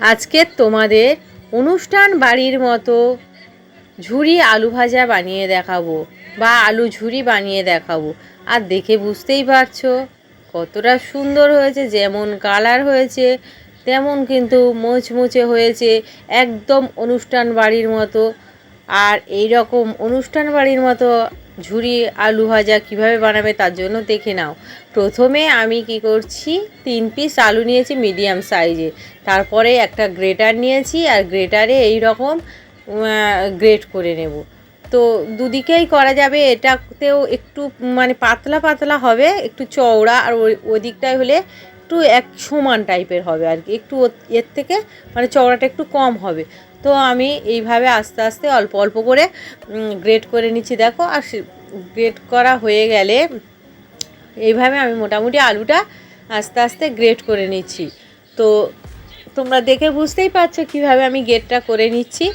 আজকে তোমাদের অনুষ্ঠান বাড়ির মতো ঝুরি আলু ভাজা বানিয়ে দেখাবো বা আলু ঝুরি বানিয়ে দেখাবো। আর দেখে বুঝতেই পারছ, কতটা সুন্দর হয়েছে, যেমন কালার হয়েছে, তেমন কিন্তু মোচমুচে হয়েছে একদম অনুষ্ঠান বাড়ির মতো। আর এই রকম অনুষ্ঠান বাড়ির মতো ঝুরি আলু ভাজা কীভাবে বানাবে তার জন্য দেখে নাও। প্রথমে আমি কি করছি, তিন পিস আলু নিয়েছি মিডিয়াম সাইজে তারপরে একটা গ্রেটার নিয়েছি আর গ্রেটারে এই রকম গ্রেট করে নেব। তো দুদিকেই করা যাবে, এটাতেও একটু মানে পাতলা পাতলা হবে, একটু চওড়া আর ওই ওই হলে একটু এক সমান টাইপের হবে আর কি। একটু এর থেকে মানে চওড়াটা একটু কম হবে। তো আমি এইভাবে আস্তে আস্তে অল্প অল্প করে গ্রেট করে নিচ্ছি। দেখো, আর গ্রেট করা হয়ে গেলে এইভাবে আমি মোটামুটি আলুটা আস্তে আস্তে গ্রেট করে নিচ্ছি। তো তোমরা দেখে বুঝতেই পারছ কীভাবে আমি গ্রেটটা করে নিচ্ছি।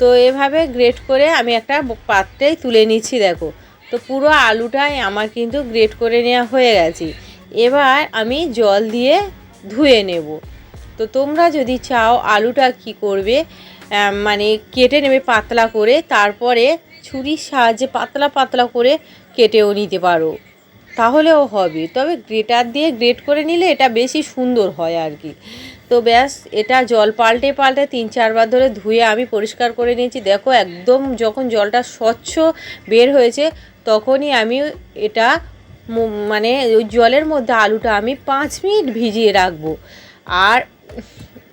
তো এভাবে গ্রেট করে আমি একটা পাত্রেই তুলে নিচ্ছি, দেখো। তো পুরো আলুটাই আমার কিন্তু গ্রেট করে নেওয়া হয়ে গেছে। এবার আমি জল দিয়ে ধুয়ে নেব। তো তোমরা যদি চাও আলুটা কি করবে মানে কেটে নেবে পাতলা করে, তারপরে ছুরির সাহায্যে পাতলা পাতলা করে কেটেও নিতে পারো। তাহলেও হবে। তবে গ্রেটার দিয়ে গ্রেট করে নিলে এটা বেশি সুন্দর হয় আর কি। তো ব্যাস, এটা জল পাল্টে পাল্টে তিন চারবার ধরে ধুয়ে আমি পরিষ্কার করে নিয়েছি। দেখো একদম যখন জলটা স্বচ্ছ বের হয়েছে, তখনই আমি এটা মানে ওই জলের মধ্যে আলুটা আমি পাঁচ মিনিট ভিজিয়ে রাখব। আর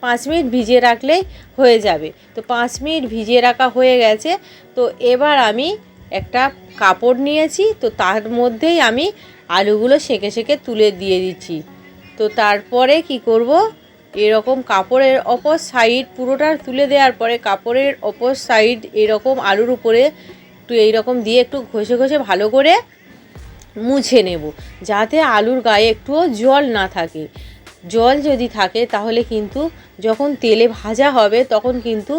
পাঁচ মিনিট ভিজিয়ে রাখলেই হয়ে যাবে। তো পাঁচ মিনিট ভিজিয়ে রাখা হয়ে গেছে। তো এবার আমি একটা কাপড় নিয়েছি। তো তার মধ্যেই আমি আলুগুলো সেঁকে সেঁকে তুলে দিয়ে দিচ্ছি। তো তারপরে কি করব? এরকম কাপড়ের অপর সাইড পুরোটা তুলে দেওয়ার পরে কাপড়ের অপর সাইড এরকম আলুর উপরে একটু এইরকম দিয়ে একটু ঘষে ঘষে ভালো করে মুছে নেব। যাতে আলুর গায়ে একটুও জল না থাকে। জল যদি থাকে তাহলে কিন্তু যখন তেলে ভাজা হবে তখন কিন্তু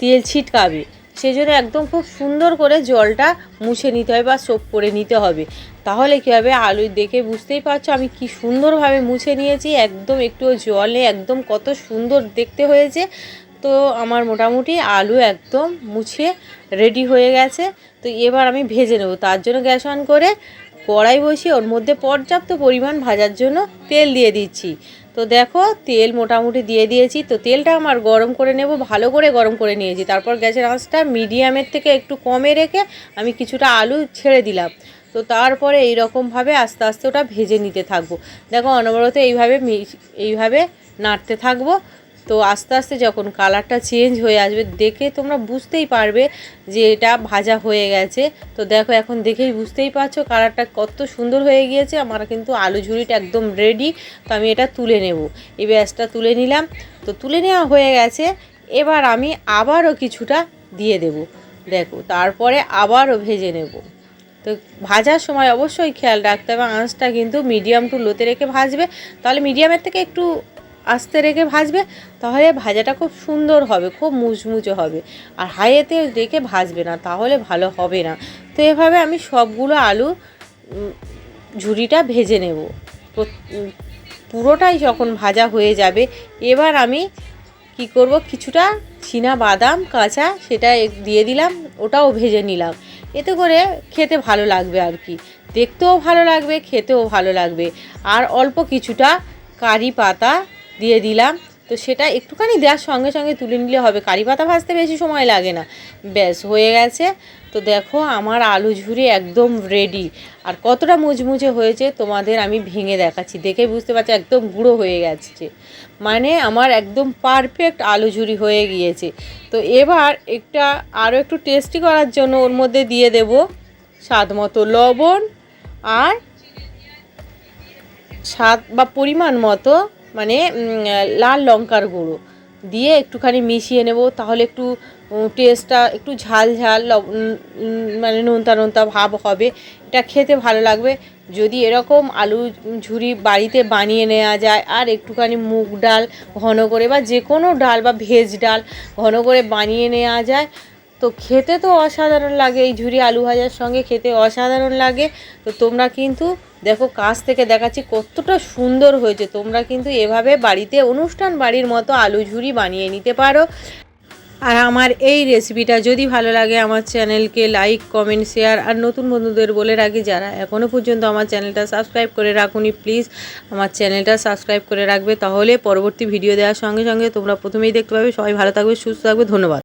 তেল ছিটকাবে। সেজন্য একদম খুব সুন্দর করে জলটা মুছে নিতে হবে বা সোপ করে নিতে হবে। তাহলে কী হবে? আলু দেখে বুঝতেই পারছ আমি কি সুন্দরভাবে মুছে নিয়েছি। একদম একটুও জলে একদম কত সুন্দর দেখতে হয়েছে। তো আমার মোটামুটি আলু একদম মুছে রেডি হয়ে গেছে। তো এবার আমি ভেজে নেব। তার জন্য গ্যাস অন করে কড়াই বসিয়ে ওর মধ্যে পর্যাপ্ত পরিমাণ ভাজার জন্য তেল দিয়ে দিচ্ছি। তো দেখো, তেল মোটামুটি দিয়ে দিয়েছি। তো তেলটা আমার গরম করে নেব, ভালো করে গরম করে নিয়েছি। তারপর গ্যাসের আঁচটা মিডিয়ামের থেকে একটু কমে রেখে আমি কিছুটা আলু ছেড়ে দিলাম। তো তারপরে এই রকমভাবে আস্তে আস্তে ওটা ভেজে নিতে থাকব। দেখো, অনবরত এইভাবে এইভাবে নাড়তে থাকব। তো আস্তে আস্তে যখন কালারটা চেঞ্জ হয়ে আসবে, দেখে তোমরা বুঝতেই পারবে যে এটা ভাজা হয়ে গেছে। তো দেখো, এখন দেখেই বুঝতেই পারছ কালারটা কত সুন্দর হয়ে গিয়েছে। আমার কিন্তু আলু ঝুড়িটা একদম রেডি তো আমি এটা তুলে নেব। এই ব্যাসটা তুলে নিলাম। তো তুলে নেওয়া হয়ে গেছে। এবার আমি আবারও কিছুটা দিয়ে দেব। দেখো, তারপরে আবারও ভেজে নেব। তো ভাজার সময় অবশ্যই খেয়াল রাখতে হবে। আঁচটা কিন্তু মিডিয়াম টু লোতে রেখে ভাজবে। তাহলে মিডিয়ামের থেকে একটু আস্তে রেখে ভাজবে, তাহলে ভাজাটা খুব সুন্দর হবে, খুব মুচমুচে হবে। আর হাইয়েতে রেখে ভাজবে না, তাহলে ভালো হবে না। তো এভাবে আমি সবগুলো আলু ঝুড়িটা ভেজে নেব। পুরোটাই যখন ভাজা হয়ে যাবে, এবার আমি কি করব, কিছুটা চীনা বাদাম, কাঁচা, সেটা দিয়ে দিলাম, ওটাও ভেজে নিলাম। এতে করে খেতে ভালো লাগবে আর কি। দেখতেও ভালো লাগবে, খেতেও ভালো লাগবে। আর অল্প কিছুটা কারি পাতা দিয়ে দিলাম। তো সেটা একটুখানি দেওয়ার সঙ্গে সঙ্গে তুলে নিলে হবে। কারি পাতা ভাজতে বেশি সময় লাগে না। ব্যাস, হয়ে গেছে। তো দেখো, আমার আলু ঝুরি একদম রেডি আর কতটা মুচমুচে হয়েছে তোমাদের আমি ভেঙে দেখাচ্ছি। দেখে বুঝতে পারছি, একদম গুঁড়ো হয়ে গেছে। মানে আমার একদম পারফেক্ট আলু ঝুরি হয়ে গিয়েছে। তো এবার একটা আরও একটু টেস্টি করার জন্য ওর মধ্যে দিয়ে দেব স্বাদ মতো লবণ আর স্বাদ বা পরিমাণ মতো মানে লাল লঙ্কার গুঁড়ো। দিয়ে একটুখানি মিশিয়ে নেব, তাহলে একটু টেস্টটা একটু ঝাল ঝাল মানে নোনতা নোনতা ভাব হবে। এটা খেতে ভালো লাগবে। যদি এরকম আলু ঝুরি বাড়িতে বানিয়ে নেওয়া যায়, আর একটুখানি মুগ ডাল ঘন করে বা যে কোনো ডাল বা ভেজ ডাল ঘন করে বানিয়ে নেওয়া যায় তো খেতে তো অসাধারণ লাগে, এই ঝুরি আলু ভাজার সঙ্গে খেতে অসাধারণ লাগে। তো তোমরা কিন্তু দেখো কাছ থেকে দেখাচ্ছি কতটা সুন্দর হয়েছে। তোমরা কিন্তু এভাবে বাড়িতে অনুষ্ঠান বাড়ির মতো আলু ঝুরি বানিয়ে নিতে পারো। আর আমার এই রেসিপিটা যদি ভালো লাগে আমার চ্যানেলকে লাইক কমেন্ট শেয়ার আর নতুন বন্ধুদের বলে রাখি, যারা এখনও পর্যন্ত আমার চ্যানেলটা সাবস্ক্রাইব করে রাখুনি প্লিজ আমার চ্যানেলটা সাবস্ক্রাইব করে রাখবে। তাহলে পরবর্তী ভিডিও দেওয়ার সঙ্গে সঙ্গে তোমরা প্রথমেই দেখতে পাবে। সবাই ভালো থাকবে, সুস্থ থাকবে। ধন্যবাদ।